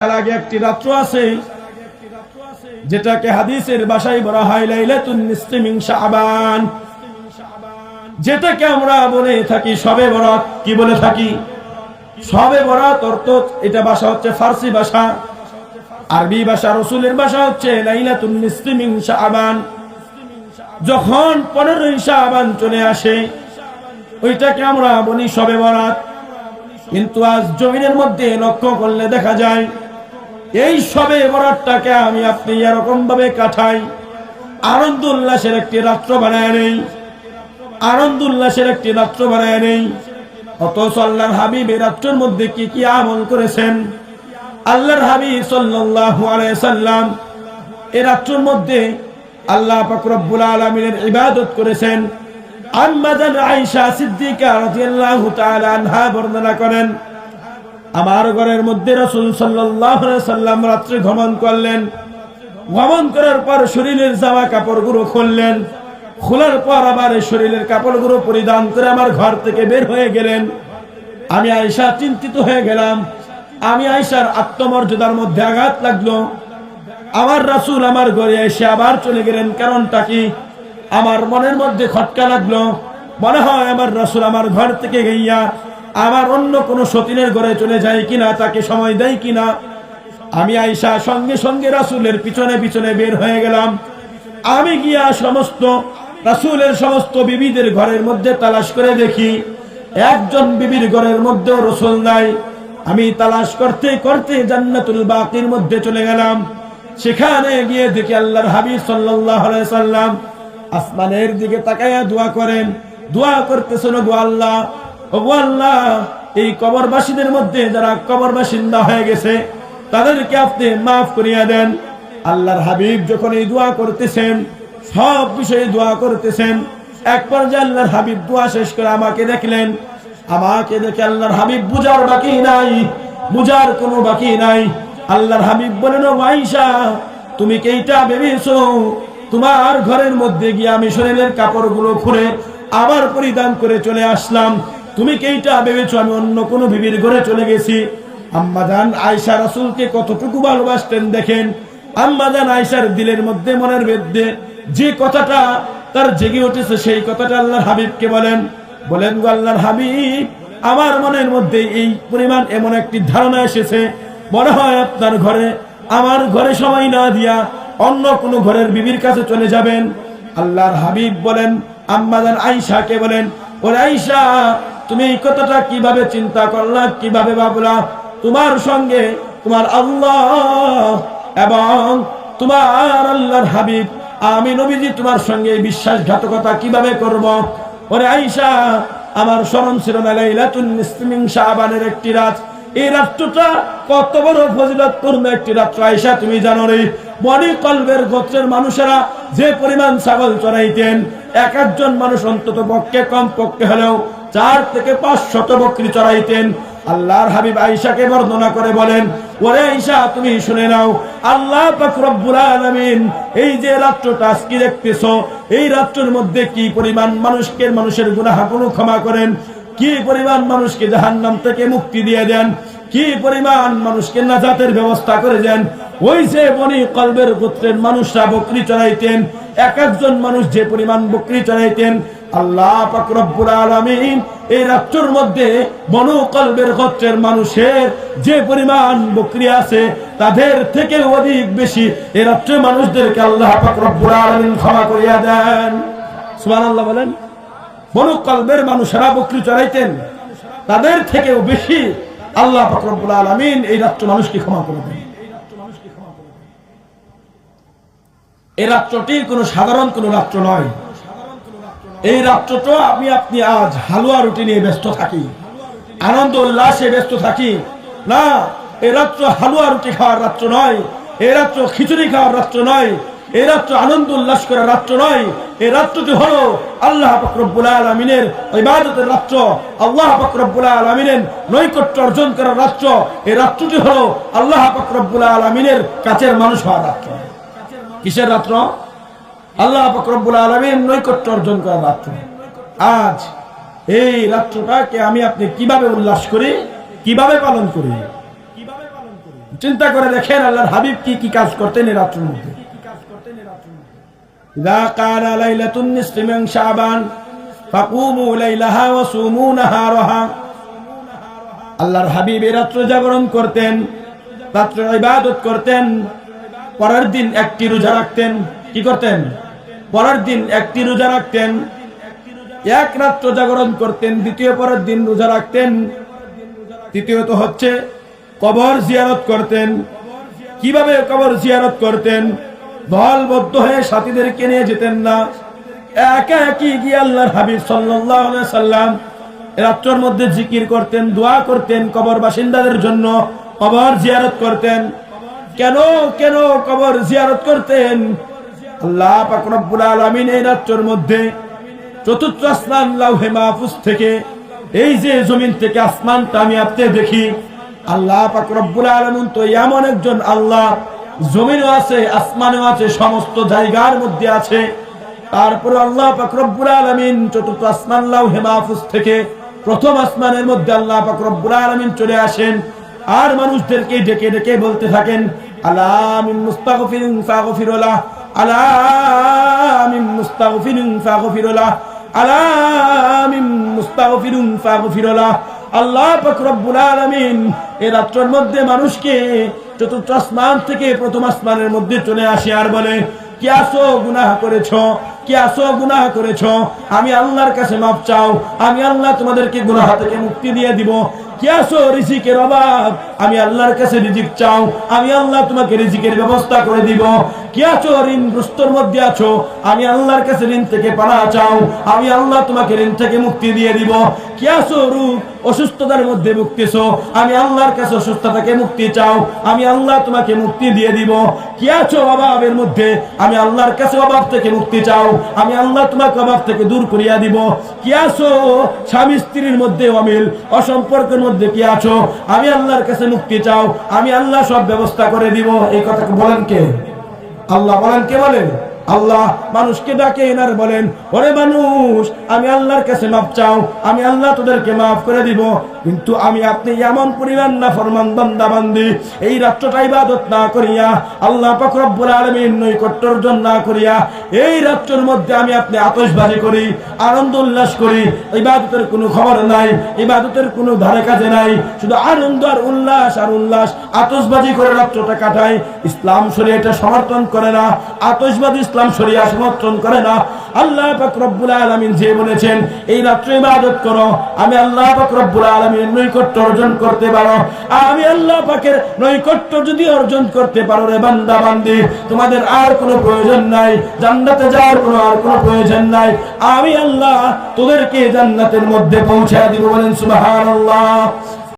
আগে একটি রাত্র আছে, যেটাকে হাদিসের বাসায় বলা হয় যেটাকে আমরা বলে থাকি সবে বরাত। কি বলে থাকি? সবে বরাত অর্থ এটা ভাষা হচ্ছে ফার্সি ভাষা। আরবি ভাষা রসুলের ভাষা হচ্ছে লাইলাতুন যখন পনেরোই শাবান চলে আসে, ওইটাকে আমরা বলি সবে বরাত। কিন্তু আজ জমিনের মধ্যে লক্ষ্য করলে দেখা যায় এই সবে বরাতটাকে আমি আপনি এরকম ভাবে কাটাই আনন্দ উল্লাসের একটি রাত্র বানায় নেই। আনন্দ উল্লাসের একটি রাত্র বানায় নেই। অথচ আল্লাহর হাবিব এই রাত্রের মধ্যে কি কি আমল করেছেন? আল্লাহর হাবিব সাল্লাম এই রাত্রের মধ্যে আল্লাহ পাক রব্বুল আলামিনের ইবাদত করেছেন। আম্মাজান আয়েশা সিদ্দিকা রাদিয়াল্লাহু তাআলা আনহা বর্ণনা করেন আমার ঘরের মধ্যে রাসূল আলাইহি সাল্লাম রাত্রে ভ্রমণ করলেন। ভ্রমণ করার পর শরীরের জামা কাপড়গুলো খুললেন। খোলার পর এই শরীরের কাপড়গুলো পরিধান করে আমার ঘর থেকে বের হয়ে গেলেন। আমি আয়সা চিন্তিত হয়ে গেলাম। আমি আয়েশার আত্মমর্যাদার মধ্যে আঘাত লাগল। আমার রাসুল আমার ঘরে এসে আবার চলে গেলেন। কারণটা কি? আমার মনের মধ্যে খটকা লাগল। মনে হয় আমার রাসুল আমার ঘর থেকে গইয়া আমার অন্য কোনো সতীনের ঘরে চলে যায় কিনা, তাকে সময় দেয় কিনা? আমি আইসা সঙ্গে সঙ্গে রাসূলের পিছনে পিছনে বের হয়ে গেলাম। আমি গিয়া সমস্ত রাসূলের সমস্ত বিবিদের ঘরের মধ্যে তালাশ করে দেখি, একজন বিবির ঘরের মধ্যেও রসুল নাই। আমি তালাশ করতে করতে জান্নাতুল বাকির মধ্যে চলে গেলাম। সেখানে গিয়ে দেখি আল্লাহর হাবিব আলাইহি সাল্লাম আসমানের দিকে তাকাইয়া দোয়া করেন। দোয়া করতেছেন গো আল্লাহ আল্লাহ, এই কবরবাসীদের মধ্যে যারা কবর বাসিন্দা হয়ে গেছে, তাদেরকে আপনি মাফ করিয়া দেন। আল্লাহর হাবিব যখন এই দোয়া করতেছেন, সব বিষয়ে দোয়া করতেছেন, এক পর্যায়ে আল্লাহর হাবিব দোয়া শেষ করে আমাকে দেখলেন। আমাকে দেখে আল্লাহর হাবিব বুঝার বাকি নাই, বুঝার কোনো বাকি নাই। আল্লাহর হাবিব বলেন আয়েশা তুমি কি এইটা ভেবেছো? তোমার ঘরের মধ্যে গিয়ে আমি শরীরের কাপড়গুলো খুলে আবার পরিধান করে চলে আসলাম। তুমি কেইটা ভেবেছো? আমি অন্য কোনো বিবির ঘরে চলে গেছি। আম্মাজান আয়সা রাসূলকে কতটুকু ভালোবাসতেন দেখেন। আম্মাজান আয়সার দিলের মধ্যে মনের মধ্যে যে কথাটা তার জেগে উঠেছে, সেই কথাটা আল্লাহর হাবিবকে বলেন। বলেন, গো আল্লাহর হাবিব, আমার মনের মধ্যে এই পরিমাণ এমন একটি ধারণা এসেছে। মনে হয় আপনার ঘরে, আমার ঘরে সময় না দিয়া অন্য কোন ঘরের বিবির কাছে চলে যাবেন। আল্লাহর হাবিব বলেন, আম্মাজান আইসাকে বলেন, ওরে আইসা তুমি এই কথাটা কীভাবে চিন্তা করলা, কীভাবে ভাবলা? তোমার সঙ্গে তোমার আল্লাহ এবং তোমার আল্লাহর হাবিব। আমি নবীজি তোমার সঙ্গে বিশ্বাসঘাতকতা কীভাবে করব? ওরে আইসা আমার স্মরণ ছিল না, লাইলাতুন নিসফিমিন শাবানের একটি রাত। এই রাত্রটা কত বড় ফজিলত পূর্ণ একটি রাত্র আইসা তুমি জানো রে বনি কলবের গোত্রের মানুষেরা যে পরিমাণ ছাগল চড়াইতেন, এক একজন মানুষ অন্তত পক্ষে কম পক্ষে হলেও চার থেকে পাঁচ শত বকরি চড়াইতেন। আল্লাহর হাবিব আইসাকে বর্ণনা করে বলেন, ওরে আইসা তুমি শুনে নাও, আল্লাহ এই যে রাত্রটা আজকে দেখতেছো, এই রাত্রের মধ্যে কি পরিমাণ মানুষকে, মানুষের গুনাহগুলো ক্ষমা করেন? কি পরিমাণ মানুষকে জাহান্নাম থেকে মুক্তি দিয়ে দেন? কি পরিমাণ মানুষকে নাজাতের ব্যবস্থা করে দেন? ওই যে বনি কলবের গোত্রের মানুষরা বকরি চড়াইতেন, এক একজন মানুষ যে পরিমাণ বকরি চড়াইতেন আল্লাহ পাক রব্বুল আলামিন এই রাত্রের মধ্যে বনু কলবের গোত্রের মানুষের যে পরিমাণ বকরি আছে, তাদের থেকে অধিক বেশি এই রাত্রের মানুষদেরকে আল্লাহ পাক রব্বুল আলামিন ক্ষমা করিয়া দেন। সুবহানাল্লাহ বলেন বনু কলবের মানুষেরা বকরি চড়াইতেন, তাদের থেকেও বেশি আল্লাহ ফকরবুল আলমিন এই রাত্র মানুষকে ক্ষমা করে দেন। এই রাত্রটি কোনো সাধারণ কোনো রাত্র নয়। এই রাত্রটা আমি আপনি আজ হালুয়া রুটি নিয়ে ব্যস্ত থাকি। আনন্দ উল্লাসে ব্যস্ত থাকি। না এই রাত্র হালুয়া রুটি খাওয়ার রাত্র নয় এই রাত্র খিচুড়ি খাওয়ার রাত্র নয় এই রাত্র আনন্দ উল্লাস করার রাত্র নয় এই রাত্রটি হলো আল্লাহ ফকরবুল আলমিনের ইবাদতের রাত্র, আল্লাহ ফকরবুল আলমিনের নৈকট্য অর্জন করার রাত্র এই রাত্রটি হলো আল্লাহ ফকরবুল আলমিনের কাছের মানুষ হওয়ার রাত্র। কিসের রাত্র? আল্লাহ ফকরবুল আলমিনের নৈকট্য অর্জন করার রাত্র আজ এই রাত্রটাকে আমি আপনি কিভাবে উল্লাস করি কিভাবে পালন করি কিভাবে পালন করি চিন্তা করে দেখেন আল্লাহর হাবিব কি কি কাজ করতেন এই রাত্রের মধ্যে إذا قال ليلة النصف من شعبان فقوموا ليلها وصوموا نهارها আল্লাহর হাবিব এই রাত্র জাগরণ করতেন রাত্র ইবাদত করতেন পরের দিন একটি রোজা রাখতেন কি করতেন পরের দিন একটি রোজা রাখতেন। এক রাত্র জাগরণ করতেন, দ্বিতীয় পরের দিন রোজা রাখতেন। তৃতীয়ত হচ্ছে কবর জিয়ারত করতেন। কীভাবে কবর জিয়ারত করতেন? দলবদ্ধ হয়ে সাথীদেরকে নিয়ে যেতেন না। একা একই গিয়ে আল্লাহর হাবিব আলাইহি সাল্লাম রাত্রের মধ্যে জিকির করতেন, দোয়া করতেন, কবর বাসিন্দাদের জন্য কবর জিয়ারত করতেন। কেন কেন কবর জিয়ারত করতেন? আল্লাহ রব্বুল আলামিন এই রাত্রের মধ্যে চতুর্থ আসমান লাউহে মাহফুজ থেকে, এই যে জমিন থেকে আসমানটা আমি আপনি দেখি, আল্লাহ রব্বুল আলামিন তো এমন একজন আল্লাহ, জমিনও আছে, আসমানেও আছে, সমস্ত জায়গার মধ্যে আছে। তারপর আল্লাহ রব্বুল আলামিন চতুর্থ আসমান লাউহে মাহফুজ থেকে প্রথম আসমানের মধ্যে আল্লাহ রব্বুল আলামিন চলে আসেন। আর মানুষদেরকে ডেকে ডেকে বলতে থাকেন আলামিন মুস্তাগফিরিন ফাগফিরুল্লাহ আল্লাহ রাত্রের মধ্যে মানুষকে চতুর্থ আসমান থেকে প্রথম আসমানের মধ্যে চলে আসে আর বলে, কি আসো গুনাহ করেছ? কি আসো গুনাহ করেছ? আমি আল্লাহর কাছে মাপ চাও। আমি আল্লাহ তোমাদেরকে গুনাহ থেকে মুক্তি দিয়ে দিব। কি আসো রিজিকের অভাব? আমি আল্লাহর কাছে রিজিক চাও, আমি আল্লাহ তোমাকে রিজিকের ব্যবস্থা করে দিব। কি আছো ঋণগ্রস্তর মধ্যে আছো? আমি আল্লাহর কাছে ঋণ থেকে পানা চাও, আমি আল্লাহ তোমাকে ঋণ থেকে মুক্তি দিয়ে দিব। কি আছো, রূপ অসুস্থতার মধ্যে ভুগতেছো? আমি আল্লাহর কাছে অসুস্থতা থেকে মুক্তি চাও, আমি আল্লাহ তোমাকে মুক্তি দিয়ে দিব। কি আছো, অভাবের মধ্যে? আমি আল্লাহর কাছে অভাব থেকে মুক্তি চাও, আমি আল্লাহ তোমাকে অভাব থেকে দূর করিয়া দিব। কি আছো, স্বামী স্ত্রীর মধ্যে অমিল, অসম্পর্কের মধ্যে কি আছো? আমি আল্লাহর কাছে মুক্তি চাও, আমি আল্লাহ সব ব্যবস্থা করে দিব। এই কথা বলেন কে? আল্লাহ বলেন কে বলেন? আল্লাহ মানুষকে ডাকে, এনার বলেন, ওরে মানুষ, আমি আল্লাহর কাছে মাফ চাও, আমি আল্লাহ তোদেরকে মাফ করে দিব। কিন্তু আমি আপনি এমন পরিমাণ না ফরমান বান্দা বান্দি এই রাত্রটা ইবাদত না করিয়া, আল্লাহ পাক রব্বুল আলামিন নৈকট্য অর্জন না করিয়া, এই রাত্রের মধ্যে আমি আপনি আতশবাজি করি, আনন্দ উল্লাস করি। ইবাদতের কোনো খবর নাই, ইবাদতের কোনো ধারে কাজে নাই। শুধু আনন্দ আর উল্লাস আর উল্লাস, আতশবাজি করে রাত্রটা কাটাই। ইসলাম শরীয় এটা সমর্থন করে না, আতশবাজি ইসলাম শরিয়া সমর্থন করে না। আল্লাহ পাক রব্বুল আলামিন যে বলেছেন, এই রাত্রে ইবাদত করো। আমি আল্লাহ পাক রব্বুল আলামিনের নৈকট্য অর্জন করতে পারো। আমি আল্লাহ পাকের নৈকট্য যদি অর্জন করতে পারো রে বান্দা, বান্দি, তোমাদের আর কোনো প্রয়োজন নাই। জান্নাতে যাওয়ার কোনো আর কোনো প্রয়োজন নাই। আমি আল্লাহ তোদেরকে জান্নাতের মধ্যে পৌঁছে দিব বলেন সুবহানাল্লাহ।